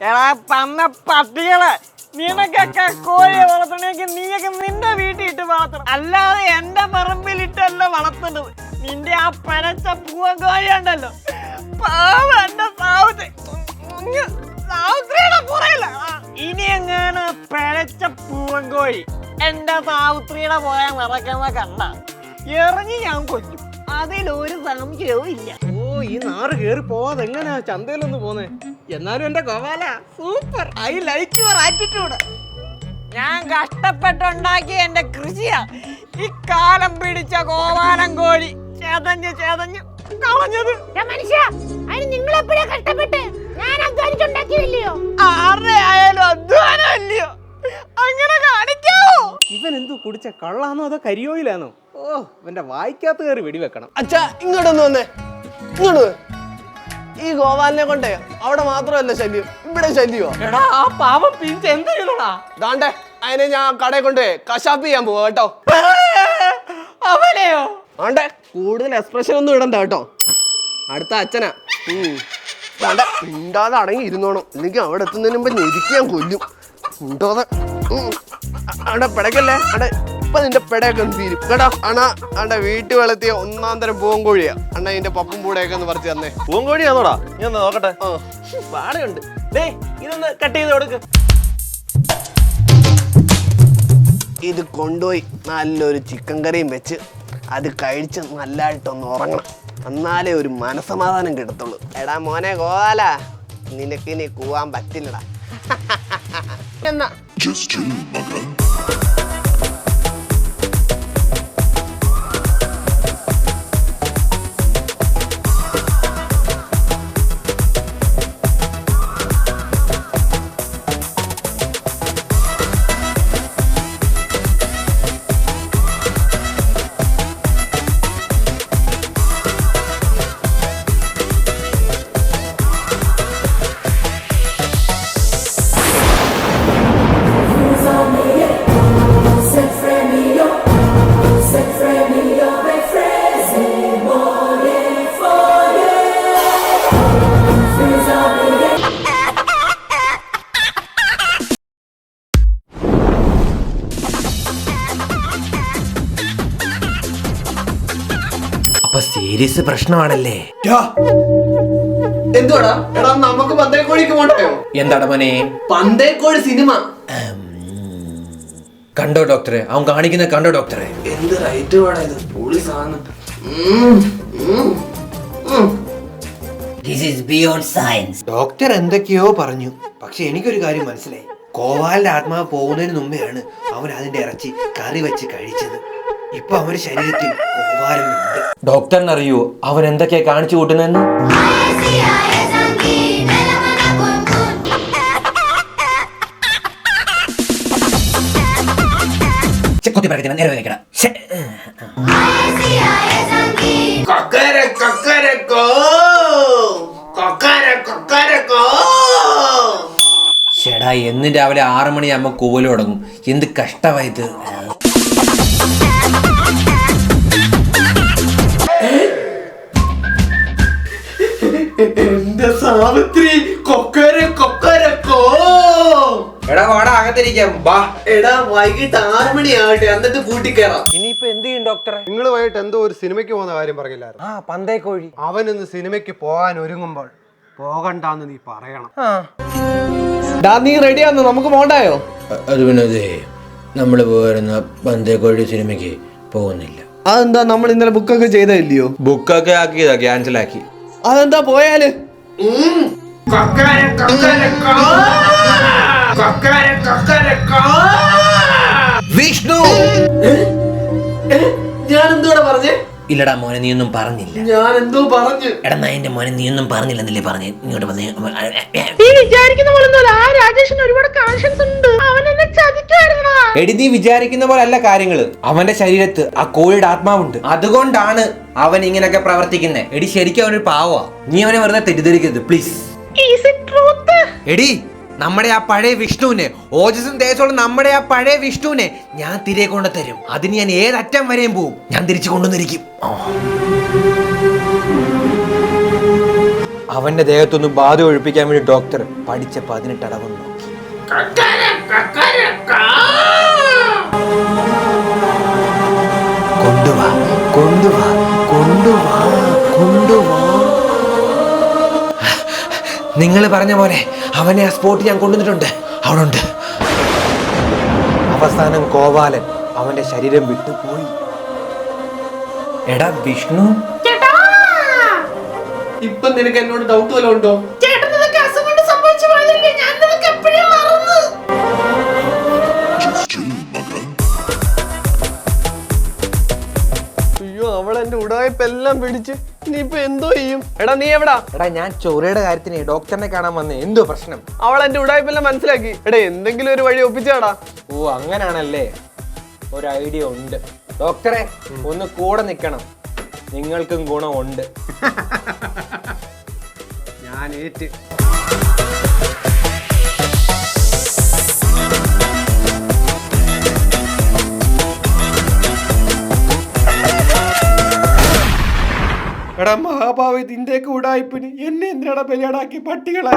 എടാ തന്ന പട്ടികളെ. നിനക്കൊക്കെ കോഴിയെ വളർത്തണമെങ്കിൽ നീയൊക്കെ നിന്റെ വീട്ടിൽ ഇട്ട് വളർത്തണം. അല്ലാതെ എന്റെ പറമ്പിലിട്ടല്ല വളർത്തേണ്ടത് നിന്റെ ആ പനച്ച പൂവൻ കോഴി ഉണ്ടല്ലോ. പാവ എന്റെ സാവുത്രിയുടെ പുറയില്ല ഇനി എങ്ങനെ പരച്ച പൂവൻ കോഴി എന്റെ സാവുത്രിയുടെ പോയാൽ നടക്കുന്ന കണ്ട എറിഞ്ഞ് ഞാൻ കൊല്ലും. അതിലൊരു സംശയവും ഇല്ല. ഓ ഈ നാറ് കേറി പോവാതെ എങ്ങനെയാ ചന്തയിലൊന്ന് പോന്നെ? എന്നാലും എന്റെ Gopala super. I like your attitude ഞാൻ കഷ്ടപ്പെട്ടുണ്ടാക്കിയ എന്റെ കൃഷിയാ. ഈ കാലം പിടിച്ച ഗോപാലൻ കോഴി. ചേതഞ്ഞ് ചേതഞ്ഞ് കളഞ്ഞത്. മനുഷ്യ അതിന് നിങ്ങൾ എപ്പോഴാ കഷ്ടപ്പെട്ട്? ഞാൻ അധ്വാനിച്ചുണ്ടാക്കിയതല്ലയോ? ആരുടെ ആയാലും അധ്വാനം ഇല്ലയോ അങ്ങനെ കാണിക്കാവോ. ഇവൻ എന്തു കുടിച്ച കള്ളാന്നോ അതോ കരിയോയിലാണോ ഓ ഇവന്റെ വായിക്കാത്ത കയറി വെടിവെക്കണം. അച്ഛാ ഇങ്ങോട്ടൊന്ന് വന്നേ. ഇങ്ങോട്ട്. ഈ ഗോപാലിനെ കൊണ്ടേ അവിടെ മാത്രമല്ല ശല്യം ഇവിടെ ശല്യമോ? എടാ ആ പാവം പിഞ്ച് എന്ത് ചെയ്യണോടാ? ദാണ്ടേ അതിനെ ഞാൻ കടയിൽ കൊണ്ട് കശാപ്പ് ചെയ്യാൻ പോവാ കേട്ടോ. അവനെയോ? ആണ്ടേ കൂടുതൽ എക്സ്പ്രഷൻ ഒന്നും ഇടണ്ട കേട്ടോ. അടുത്ത അച്ഛനാ. ഉം. ദാണ്ടെ, മിണ്ടാതെ അടങ്ങി ഇരുന്നോണം. അല്ലെങ്കിൽ അവിടെ എത്തുന്നതിന് മുമ്പ് ഞെരുക്കി ഞാൻ കൊല്ലും. മിണ്ടാതെ അവിടെ പിടക്കല്ലേ അവിടെ ഇപ്പൊ നിന്റെ പെടയൊക്കെ ഒന്ന് തീരും. കേട്ടോ അണ അണ്ട വീട്ടു വളർത്തിയ ഒന്നാം തരം പൂങ്കോഴിയാ അണ്ണ ഇതിന്റെ പപ്പും പൂടയൊക്കെ ഒന്ന് പറിച്ചു തന്നെ. പൂങ്കോഴിയാന്നോടാ ഞാൻ നോക്കട്ടെ. പാടയുണ്ട് ഡേ ദേ ഇതൊന്ന് കട്ട് ചെയ്ത് കൊടുക്ക്. ഇത് കൊണ്ടുപോയി നല്ലൊരു ചിക്കൻ കറിയും വെച്ച് അത് കഴിച്ച് നല്ലതായിട്ടൊന്ന് ഉറങ്ങണം. എന്നാലേ ഒരു മനസമാധാനം കിട്ടത്തുള്ളൂ. എടാ മോനെ ഗോല നിനക്ക് ഇനി കൂവാൻ പറ്റില്ലടാ. എന്നാ അപ്പൊ സീരിയസ് പ്രശ്നമാണല്ലേ? എന്തുവാടാ? എടാ നമുക്ക് പന്തേക്കോഴിക്ക് പോണ്ടയോ? എന്താണ് മോനെ? പന്തേക്കോഴി സിനിമ. കണ്ടോ ഡോക്ടറെ? അവൻ കാണിക്കുന്ന കണ്ടോ ഡോക്ടറെ? എന്ത് റൈറ്റ് വേണം ഇത്? പൊളി സാധനം. This is beyond science doctor എന്തൊക്കെയോ പറഞ്ഞു. പക്ഷെ എനിക്കൊരു കാര്യം മനസ്സിലായി. കോവാലിന്റെ ആത്മാവ് പോകുന്നതിന് മുമ്പെയാണ് അവൻ അതിന്റെ ഇറച്ചി കറി വെച്ച് കഴിച്ചത്. ഇപ്പൊ അവന്റെ ശരീരത്തിൽ കോവാലുണ്ട്. ഡോക്ടറിനറിയോ അവൻ എന്തൊക്കെയാ കാണിച്ചു കൂട്ടുന്നെന്ന് കുത്തി നേരെ വെക്കണം ചേടാ എന്നും രാവിലെ ആറു മണിയാകുമ്പോ കൂവൽ തുടങ്ങും. എന്ത് കഷ്ടമായത് സാവിത്രി കൊക്കര കൊക്കരക്കോ എടാ വാടാ അകത്തിരിക്കാം. വാ എടാ വൈകിട്ട് ആറ് മണിയാവട്ടെ എന്നിട്ട് കൂട്ടി കയറാം ഇനിയിപ്പോ എന്ത് ചെയ്യും ഡോക്ടറെ? നിങ്ങൾ വൈകിട്ട് എന്തോ ഒരു സിനിമയ്ക്ക് പോകുന്ന കാര്യം പറഞ്ഞില്ലായിരുന്നു. ആ പന്തേ കോഴി. അവൻ ഇന്ന് സിനിമയ്ക്ക് പോകാൻ ഒരുങ്ങുമ്പോൾ പോകണ്ടെന്ന് നീ പറയണം. ഡാ നീ റെഡിയാന്ന് നമുക്ക് പോണ്ടായോ? അത് പിന്നെ നമ്മൾ പന്തേ പന്തേക്കോഴി സിനിമയ്ക്ക് പോകുന്നില്ല. അതെന്താ നമ്മൾ ഇന്നലെ ബുക്കൊക്കെ ചെയ്തല്ലയോ ബുക്കൊക്കെ ആക്കിയതാ ക്യാൻസൽ ആക്കി. അതെന്താ പോയാൽ? വിഷ്ണു. ഞാൻ എന്തോടെ പറഞ്ഞേ? ഇല്ലടാ മോനെ നീ ഒന്നും പറഞ്ഞില്ല. ഞാൻ എന്തോ പറഞ്ഞു. എടാ നായന്റെ മോനെ നീ ഒന്നും പറഞ്ഞില്ലെന്നല്ലേ പറഞ്ഞേ. ഇങ്ങോട്ട് വന്നേ. നീ വിചാരിക്കുന്ന പോലെ ആ രാജേഷിന് എടി നീ വിചാരിക്കുന്ന പോലെ അല്ല കാര്യങ്ങൾ അവന്റെ ശരീരത്ത് ആ കോഴിയുടെ ആത്മാവുണ്ട്. അതുകൊണ്ടാണ് അവൻ ഇങ്ങനെയൊക്കെ പ്രവർത്തിക്കുന്നത് എടി ശരിക്കും അവനൊരു പാവാ നീ അവനെ വെറുതെ തെറ്റിദ്ധരിക്കരുത് പ്ലീസ് ഈസ് ഇറ്റ് ട്രൂത്ത് എടി നമ്മുടെ ആ പഴയ വിഷ്ണുവിനെ ഓജസും തേജസ്സുള്ള നമ്മുടെ ആ പഴയ വിഷ്ണുവിനെ ഞാൻ തിരികെ കൊണ്ടു തരും അതിന് ഞാൻ ഏതറ്റം വരെയും പോവും. ഞാൻ തിരിച്ചു കൊണ്ടുവന്നിരിക്കും. അവന്റെ ദേഹത്തൊന്നും ബാധ ഒഴിപ്പിക്കാൻ വേണ്ടി ഡോക്ടർ പഠിച്ച പതിനെട്ട് അടവും നോക്കി കൊണ്ടുവാ കൊണ്ടുവാ കൊണ്ടുവാ കൊണ്ടുവാ. നിങ്ങൾ പറഞ്ഞ പോലെ അവനെ ആ സ്പോട്ട് ഞാൻ കൊണ്ടുവന്നിട്ടുണ്ട്. അവിടെ ഉണ്ട് അവസാനം കോവാലൻ അവന്റെ ശരീരം വിട്ടുപോയി എടാ വിഷ്ണു. ചേട്ടാ! ഇപ്പൊ നിനക്ക് എന്നോട് ഡൗട്ട് വല്ലതും ഉണ്ടോ? എല്ലാം പിടിച്ച് ഇനിയിപ്പൊ എന്തോ ചെയ്യും? എടാ നീ എവിടാ? എടാ ഞാൻ ചോരയുടെ കാര്യത്തിന് ഡോക്ടറിനെ കാണാൻ വന്നേ. എന്തോ പ്രശ്നം? അവൾ എന്റെ ഉടായ്പെല്ലാം മനസ്സിലാക്കി. എടാ എന്തെങ്കിലും ഒരു വഴി ഒപ്പിച്ചാടാ. ഓ അങ്ങനാണല്ലേ? ഒരു ഐഡിയ ഉണ്ട്. ഡോക്ടറെ ഒന്ന് കൂടെ നിൽക്കണം നിങ്ങൾക്കും ഗുണമുണ്ട്. ഞാൻ ഏറ്റ്. എടാ മഹാഭാവി ഇതിന്റെ കൂടായ്പിന് എന്നെ എന്തിനാടാ ബലിയാടാക്കി പട്ടികളെ?